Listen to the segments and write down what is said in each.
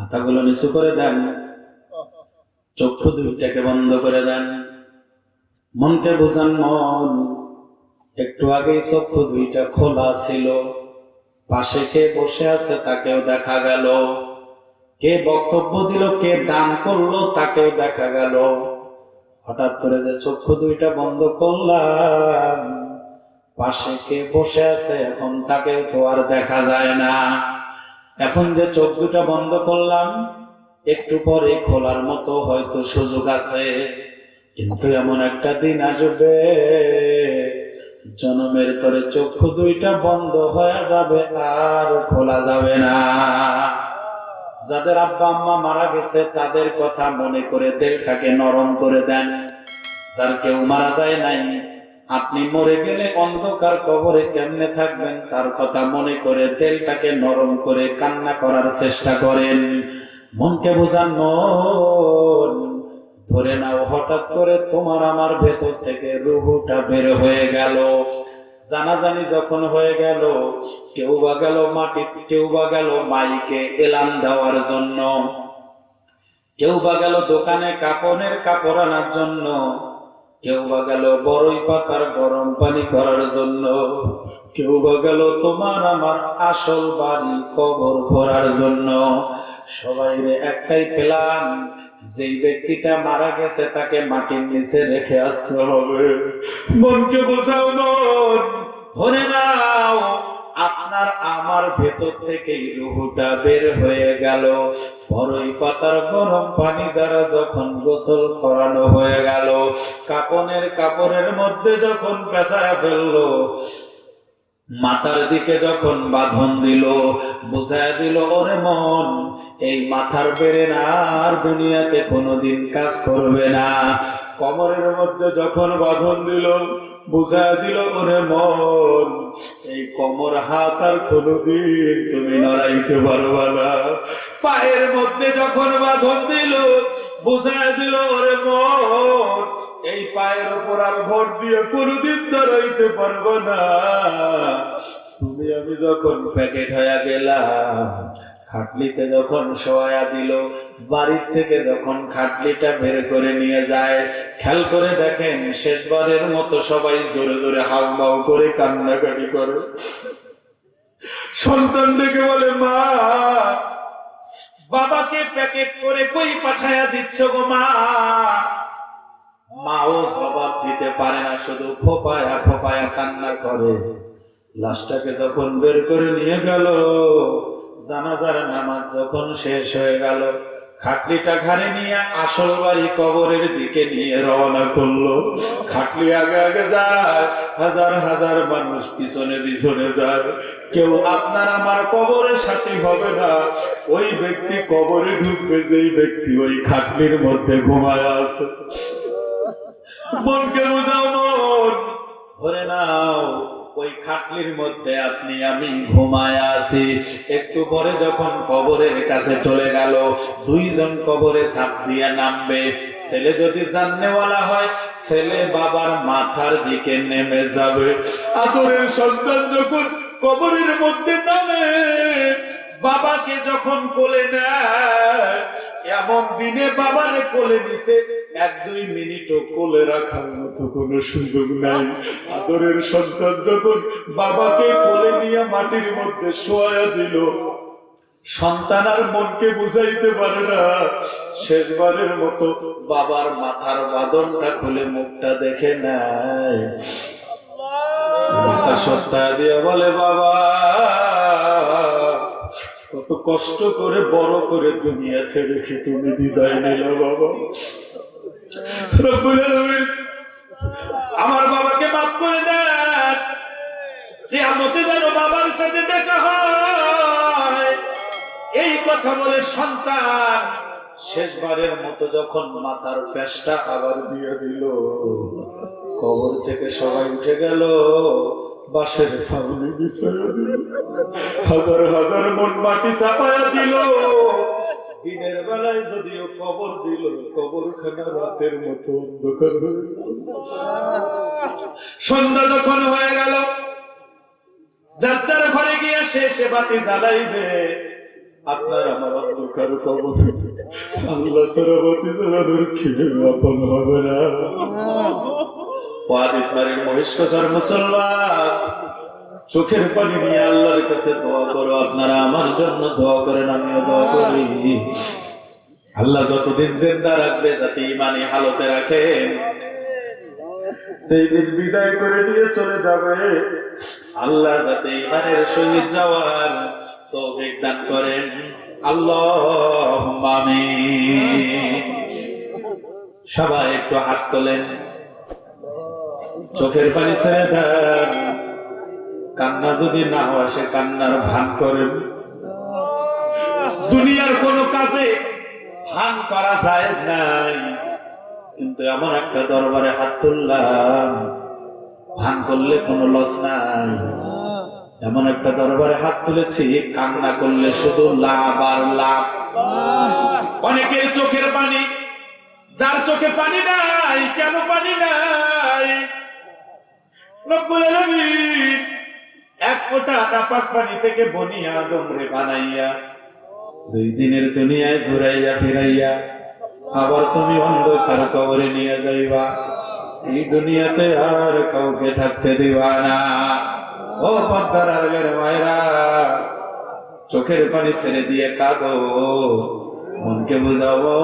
মাথাগুলো নিচু করে দেন। চক্ষু দুইটাকে বন্ধ করে দেন। মনকে বোঝান, মন, একটু আগেই চক্ষু দুইটা খোলা ছিল। পাশে কে বসে আছে তাকেও দেখা গেল। কে বক্তব্য দিল, কে দান করল, তাকেও দেখা গেল। হঠাৎ করে যে চক্ষু দুইটা বন্ধ করলাম, পাশে কে বসে আছে, এখন তাকেও তো আর দেখা যায় না। এখন যে চোখ দুটা বন্ধ করলাম, একটু পরে খোলার মতো হয়তো সুযোগ আছে। কিন্তু এমন একটা দিন আসবে, জনমের তরে চক্ষু দুইটা বন্ধ হয়ে যাবে, আর খোলা যাবে না। যাদের আব্বা আম্মা মারা গেছে, তাদের কথা মনে করে দিলটাকে নরম করে দেন। যার কেউ মারা যায় নাই আপনি মরে গেলে অন্ধকার কবরে কেমনে থাকবেন? তার কথা মনে করে তেলটাকে নরম করে কান্না করার চেষ্টা করেন। মনকে বোঝান ধরে নাও, হঠাৎ করে তোমার আমার ভেতর থেকে রুহুটা বের হয়ে গেল। জানাজানি যখন হয়ে গেল, কেউ বা গেল মাটিতে কেউ বা গেল মাইকে এলান দেওয়ার জন্য। কেউ বা গেল দোকানে কাপড়ের কাপড় আনার জন্য। কেউ বা গেল বড়ই পাতার গরম পানি করার জন্য। কেউ বা গেল তোমার আমার আসল বাড়ি কবর ভরার জন্য। সবাই একটাই প্ল্যান যেই ব্যক্তিটা মারা গেছে তাকে মাটির নিচে রেখে আসতে হবে। মনকে বোঝাও মন ধরে নাও আপনার আমার ভেতর থেকে রুহুটা বের হয়ে গেল। বড়ই পাতার গরম পানি দ্বারা যখন গোসল করানো হয়ে গেল, কাপনের কাপড়ের মধ্যে যখন পেঁচায় ফেলল, মাথার দিকে যখন বাঁধন দিল, বুঝায় দিল, ওরে মন, এই মাথার বেড়ে না আর দুনিয়াতে কোনোদিন কাজ করবে না। কমরের মধ্যে যখন বাঁধন দিল, বুঝা দিল ওরে মন, এই কমর হাত আর কোনোদিন তুমি নড়াইতে পারবা না। পায়ের মধ্যে যখন বাঁধন দিল বুঝায় দিল ওরে মন, এই পায়ের উপর আর ভোট দিয়ে কোনোদিন দাঁড়াইতে পারব না। তুমি আমি যখন প্যাকেট হয়ে গেলাম খাটলিতে যখন শোয়া দিল বাড়ির থেকে যখন খাটলিটা বের করে নিয়ে যায়, খেয়াল করে দেখেন শেষবারের মতো সবাই জোরে জোরে হাউ মাউ করে কান্নাকাটি করে। সন্তান ডেকে বলে, মা, বাবাকে প্যাকেট করে কই পাঠায়া দিচ্ছ গো মা? মাও জবাব দিতে পারে না, শুধু ফোপায়া ফোপায়া কান্না করে। লাশটাকে যখন বের করে নিয়ে গেল, জানাজার নামাজ যখন শেষ হয়ে গেল খাটলিটা ঘাড়ে নিয়ে আসল বাড়ি কবরের দিকে নিয়ে রওনা করল। খাটলি আগে আগে যায়, হাজার হাজার মানুষ পিছনে পিছনে যায়। কেউ আপনার আমার কবরের সাথী হবে না। ওই ব্যক্তি কবরে ঢুকবে, যেই ব্যক্তি ওই খাটলির মধ্যে ঘুমায় আছে। মনকে বোঝাও মন, ধরে নাও। ওই খাটলির মধ্যে আপনি, আমি ঘুমায় আছি। একটু পরে যখন কবরের কাছে চলে গেল, দুইজন কবরে ছাপ দিয়ে নামবে। ছেলে যদি জাননেওয়ালা হয়, ছেলে বাবার মাথার দিকে নেমে যাবে। আদরের সন্তান যখন কবরের মধ্যে নামে, বাবাকে যখন কোলে নেয় এমন দিনে বাবারে কোলে নিছে, এক দুই মিনিটও কোলে রাখার মতো কোনো সুযোগ নাই। আদরের সন্তান যখন বাবাকে কোলে নিয়ে মাটির মধ্যে শোয়া দিল, সন্তান আর মনকে বুঝাইতে পারে না। শেষবারের মতো বাবার মাথার বাদনটা খুলে মুখটা দেখে নেয়। সত্তা দিয়ে বলে, বাবা কত কষ্ট করে বড় করে দুনিয়াতে রেখে তুমি বিদায় নিল বাবা। আমার বাবাকে মাফ করে কিয়ামতে যেন বাবার সাথে দেখা হয়। এই কথা বলে সন্তান শেষবারের মতো যখন মাথার পেশটা আবার দিয়ে দিল, কবর থেকে সবাই উঠে গেল বাসের সামনে হাজার মাটি চাপায়া দিল। দিনের বেলায় যদিও কবর দিল কবরখানা রাতের মতো অন্ধকার সন্ধ্যা যখন হয়ে গেল যার যার ঘরে গিয়ে সে সে বাতি জ্বালাইবে। আপনার আমার অন্ধকার কবরে। আল্লাহ সরবতী জানানোর খেয়ে আপন হবে না। ওয়াদিত মারির মহিষ্কসর মুসলমান চোখের পানি নিয়ে আল্লাহর কাছে দোয়া করো, আপনারা আমার জন্য দোয়া করেন, আমিও দোয়া করি। আল্লাহ যতদিন জিন্দা রাখবে, যাতে ইমানি হালতে রাখেন সেই দিন বিদায় করে নিয়ে চলে যাবে। আল্লাহ যাতে ইমানের সহিত যাওয়ার তৌফিক দান করেন। আল্লাহ সবাই একটু হাত তোলেন। চোখের পানি ছেড়ে দেন। কান্না যদি না আসে কান্নার ভান করেন দুনিয়ার কোন কাজে ভান করা যায় নাই। কিন্তু এমন একটা দরবারে হাত তুললাম, ভান করলে কোনো লস নাই। এমন একটা দরবারে হাত তুলেছি, কান্না করলে শুধু লাভ আর লাভ। অনেকের চোখের পানি, যার চোখে পানি নাই, কেন পানি নাই? রব্বুল আলামিন এক ফোঁটা নাপাক পানি থেকে বনিয়া দমরে বানাইয়া, দুই দিনের দুনিয়ায় ঘুরাইয়া ফিরাইয়া, আবার তুমি অন্ধকার কবরে নিয়ে যাইবা। এই দুনিয়াতে আর কাউকে থাকতে দিবা না। ও পদ্মার আরবের মায়েরা, চোখের পানি ছেড়ে দিয়ে কাঁদো। মনকে বুঝাবো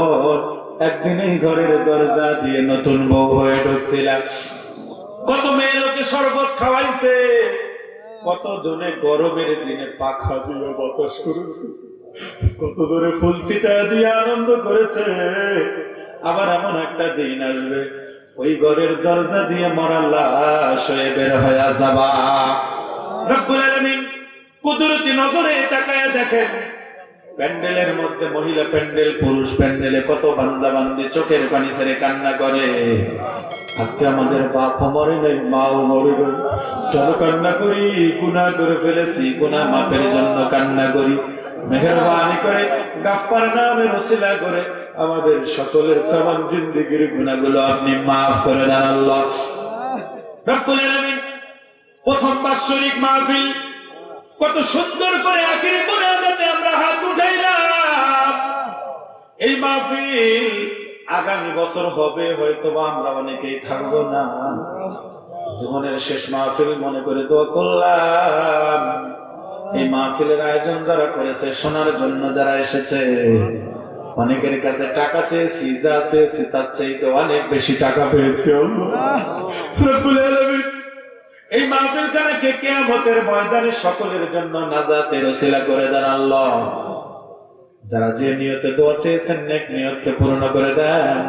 একদিন এই ঘরের দরজা দিয়ে নতুন বউ হয়ে ঢুকছিলাম। কত মেয়ে লোকে শরবত খাওয়াইছে। কত জনে গরমের দিনে পাখা দিয়ে বাতাস করেছে? কত জনে ফুল ছিটা দিয়ে আনন্দ করেছে? আবার এমন একটা দিন আসবে, ওই ঘরের দরজা দিয়ে মরা লাশ হয়ে বের হয়ে যাবা। রব্বুল কুদরতি নজরে তাকায় দেখেন, প্যান্ডেলের মধ্যে মহিলা প্যান্ডেল, পুরুষ প্যান্ডেলে কত বান্দা বান্দি চোখের পানি ছেড়ে কান্না করে। আজকে আমাদের বাপ মরে নাই, মাও মরে কেন কান্না করি গুনা করে ফেলেছি গুনা মাপের জন্য কান্না করি। মেহরবানি করে গাফার নামে রসিলা করে আমাদের সকলের তামাম জিন্দিগির গুনাহগুলো আপনি মাফ করে দেন আল্লাহ। রব্বুল আলামিন, প্রথম বাৎসরিক মাহফিল, কত সুন্দর করে আখিরি মোনাজাতে আমরা হাত উঠাইলাম। এই মাহফিল আগামী বছর হবে হয়তো বা আমরা অনেকেই থাকব না। জীবনের শেষ মাহফিল মনে করে দোয়া করলাম। এই মাহফিলের আয়োজন যারা করেছে, শোনার জন্য যারা এসেছে, অনেকের কাছে টাকা চেয়েছি, যা চেয়েছি, তার চাইতে অনেক বেশি টাকা পেয়েছি। এই মাহফিল খানাকে কেয়ামতের ময়দানে সকলের জন্য নাজাতের ওসিলা করে দেন যারা যে নিয়তে দোয়া চেয়েছেন, নেক নিয়তকে পূর্ণ করে দেন।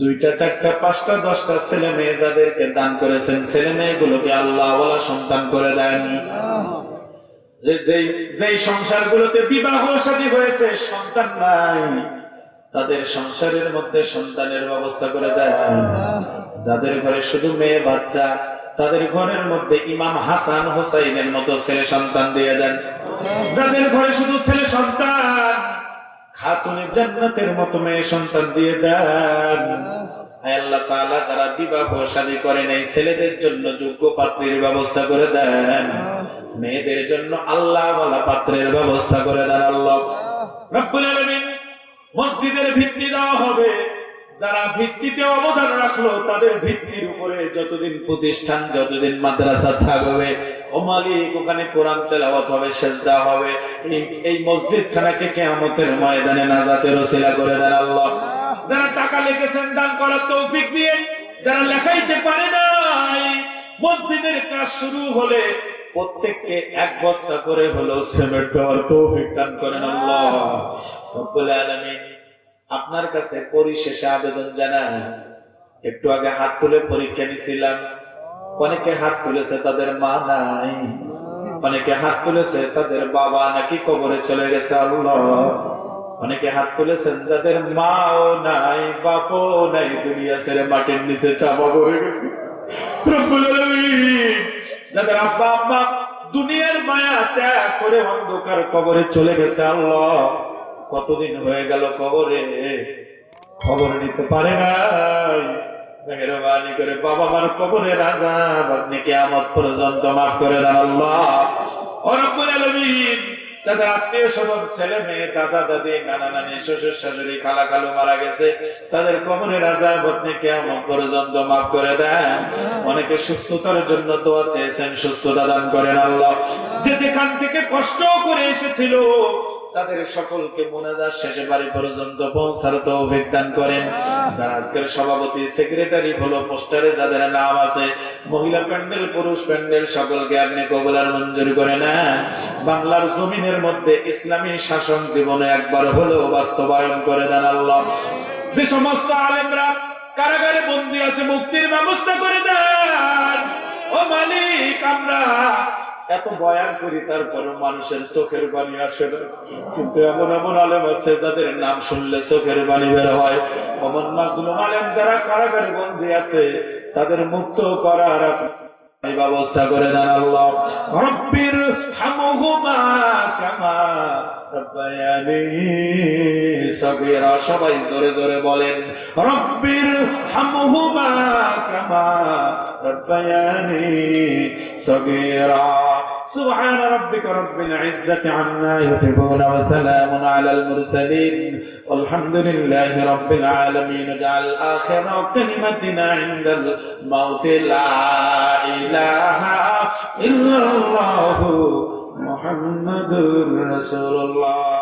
দুইটা, চারটা, পাঁচটা, দশটা ছেলে মেয়ে যাদেরকে দান করেছেন, ছেলে মেয়েগুলোকে আল্লাহ সন্তান করে দেন। যেই সংসারগুলোতে বিবাহ শাদী হয়েছে, সন্তান নাই, তাদের সংসারের মধ্যে সন্তানের ব্যবস্থা করে দেন। যাদের ঘরে শুধু মেয়ে বাচ্চা, তাদের ঘরের মধ্যে ইমাম হাসান হোসাইনের মতো ছেলে সন্তান দিয়ে দেন। যাদের ঘরে শুধু ছেলে সন্তান খাতুনের জান্নাতের মতো মেয়ে সন্তান দিয়ে দেন। আল্লাহ তাআলা, যারা বিবাহ ছেলেদের জন্য যোগ্য পাত্রের ব্যবস্থা করে দেন। মেয়েদের জন্য আল্লাহ ওয়ালা পাত্রের ব্যবস্থা করে দেন আল্লাহ। রব্বুল আলামিন, মসজিদের ভিত্তি দেওয়া হবে। যারা ভিত্তিতে অবদান রাখল, তাদের ভিত্তির উপরে যতদিন প্রতিষ্ঠান, যতদিন মাদ্রাসা থাকবে ও ওখানে ময়দানে করে যারা টাকা দান করার তৌফিক দিয়ে, যারা লেখাইতে পারে মসজিদের কাজ শুরু হলে প্রত্যেককে এক বস্তা করে হলো তৌফিক দান করেন আপনার কাছে পরিশেষে আবেদন জানাই। একটু আগে হাত তুলে পরীক্ষা নিছিলাম। অনেকে হাত তুলেছে তাদের মা নাই। অনেকে হাত তুলেছে তাদের বাবা নাকি কবরে চলে গেছে আল্লাহ। অনেকে হাত তুলেছেন যাদের মাও নাই, বাপও নাই, দুনিয়া ছেড়ে মাটির নিচে চাপা পড়ে গেছে। যাদের আব্বা আম্মা দুনিয়ার মায়া ত্যাগ করে অন্ধকার কবরে চলে গেছে আল্লাহ। কতদিন হয়ে গেল কবরে? খবর নিতে পারে নাই। মেহরবানি করে বাবা কবরে রাজা আপনি তাদের কবরের আজাব আপনি কেমন পর্যন্ত মাফ করে দেন। অনেকে সুস্থতার জন্য দোয়া চেয়েছেন, সুস্থতা দান করেন আল্লাহ। যে যেখান থেকে কষ্ট করে এসেছিল তাদের সকলকে মোনাজাত শেষে বাড়ি পর্যন্ত পৌঁছার তৌফিক দান করেন। যারা আজকের সভাপতি, সেক্রেটারি হলো, পোস্টারে যাদের নাম আছে, মহিলা প্যান্ডেল, পুরুষ প্যান্ডেল, সকলকে আপনি কবলার মঞ্জুর করে নেন। বাংলার জমিনের মধ্যে ইসলামী শাসন জীবনে একবার হলেও বাস্তবায়ন করে দেন আল্লাহ। যে সমস্ত আলেমরা কারাগারে বন্দি আছে, মুক্তির ব্যবস্থা করে দেন। ও মালিক, আমরা এত বয়ান করি, তারপরও মানুষের চোখের পানি আসে না। কিন্তু এমন এমন আলেম আছে যাদের নাম শুনলে চোখের পানি বের হয়। অমন মাজলুম আলেম যারা কারাগারে বন্দি আছে, তাদের মুক্ত করার ব্যবস্থা করে দেন আল্লাহ। রব্বির কামা সবাই জোরে জোরে বলেন, রব্বির হামহুমা কামা রব্বায়ানি সগীরা। سبحان ربك رب العزة عما يصفون وسلام على المرسلين والحمد لله رب العالمين. اجعل آخر كلمتنا عند الموت. لا إله إلا الله محمد رسول الله.